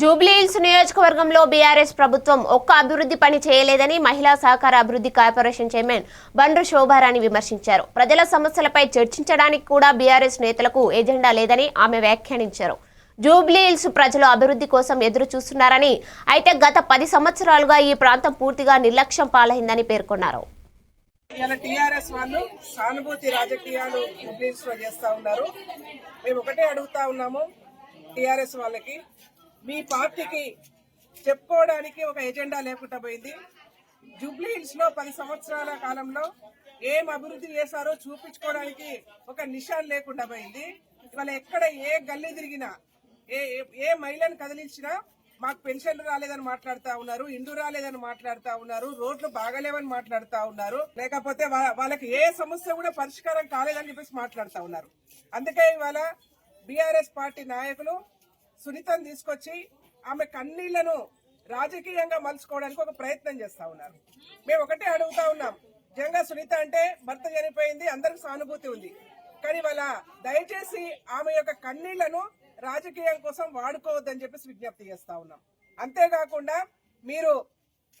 జూబ్లీహిల్స్ నియోజకవర్గంలో బీఆర్ఎస్ ప్రభుత్వం ఒక్క అభివృద్ధి పని చేయలేదని మహిళా సహకార అభివృద్ధి కార్పొరేషన్ చైర్మన్ బండ్రు శోభారాణి విమర్శించారు. ప్రజల సమస్యలపై చర్చించడానికి కూడా బీఆర్ఎస్ నేతలకు ఎజెండా లేదని ఆమె వ్యాఖ్యానించారు. జూబ్లీహిల్స్ ప్రజలు అభివృద్ధి కోసం ఎదురు చూస్తున్నారని అయితే గత పది సంవత్సరాలుగా ఈ ప్రాంతం పూర్తిగా నిర్లక్ష్యం పాలైందని పేర్కొన్నారు. ఇలా టీఆర్ఎస్ వాళ్ళు సానుభూతి రాజకీయాలు లో చేస్తా ఉన్నారు. మేము ఒకటే అడుగుతా ఉన్నాము టీఆర్ఎస్ వాళ్ళకి మీ పార్టీకి చెప్పుకోవడానికి ఒక ఎజెండా లేకుండా పోయింది. జూబ్లీ హిల్స్లో పది సంవత్సరాల కాలంలో ఏం అభివృద్ధి చేశారో చూపించుకోవడానికి ఒక నిషాన్ లేకుండా పోయింది. ఇవాళ ఎక్కడ ఏ గల్లీ తిరిగినా ఏ ఏ- ఏ మహిళను కదిలించినా మాకు పెన్షన్లు రాలేదని మాట్లాడుతూ ఉన్నారు ఇండు రాలేదని మాట్లాడుతూ ఉన్నారు రోడ్లు బాగలేవని మాట్లాడుతూ ఉన్నారు. లేకపోతే వాళ్ళకి ఏ సమస్య కూడా పరిష్కారం కాలేదని చెప్పేసి మాట్లాడుతూ ఉన్నారు. అందుకే ఇవాళ బీఆర్ఎస్ పార్టీ నాయకులు సునీతను తీసుకొచ్చి ఆమె కన్నీళ్ళను రాజకీయంగా మలుచుకోవడానికి ఒక ప్రయత్నం చేస్తా ఉన్నారు. మేము ఒకటే అడుగుతా ఉన్నాం. జంగా సునీత అంటే భర్త చనిపోయింది అందరికి సానుభూతి ఉంది. కానీ వాళ్ళ దయచేసి ఆమె యొక్క కన్నీళ్ళను రాజకీయం కోసం వాడుకోవద్దని చెప్పేసి విజ్ఞప్తి చేస్తా ఉన్నాం. అంతేకాకుండా మీరు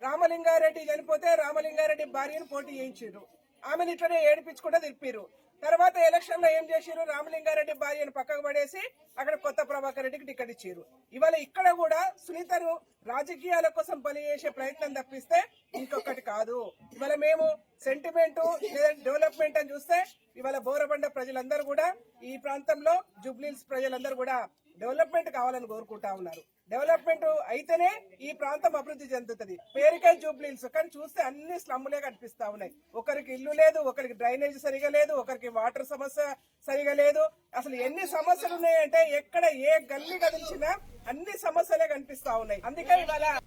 రామలింగారెడ్డి చనిపోతే రామలింగారెడ్డి భార్యను పోటీ చేయించారు. ఆమెను ఇట్లనే ఏడిపించుకుంటూ తిప్పారు తర్వాత ఎలక్షన్లో ఏం చేశారు రామలింగారెడ్డి భార్యను పక్కకు పడేసి అక్కడ కొత్త ప్రభాకర్ రెడ్డికి టికెట్ ఇచ్చారు ఇవాళ ఇక్కడ కూడా సునీతను రాజకీయాల కోసం బలి చేసే ప్రయత్నం తప్పిస్తే ఇంకొకటి కాదు. ఇవాళ మేము సెంటిమెంట్ డెవలప్మెంట్ అని చూస్తే ఇవాళ బోరబండ ప్రజలందరూ కూడా ఈ ప్రాంతంలో జుబ్లీల్స్ ప్రజలందరూ కూడా డెవలప్మెంట్ కావాలని కోరుకుంటా ఉన్నారు. డెవలప్మెంట్ అయితేనే ఈ ప్రాంతం అభివృద్ధి చెందుతుంది. పేరుకే జూబ్లీల్స్ కానీ చూస్తే అన్ని స్లమ్లే కనిపిస్తా ఉన్నాయి. ఒకరికి ఇల్లు లేదు ఒకరికి డ్రైనేజ్ సరిగా లేదు ఒకరికి వాటర్ సమస్య సరిగా లేదు. అసలు ఎన్ని సమస్యలు ఉన్నాయంటే ఎక్కడ ఏ గల్లీ కదిలిచినా అన్ని సమస్యలే కనిపిస్తా ఉన్నాయి. అందుకే ఇవాళ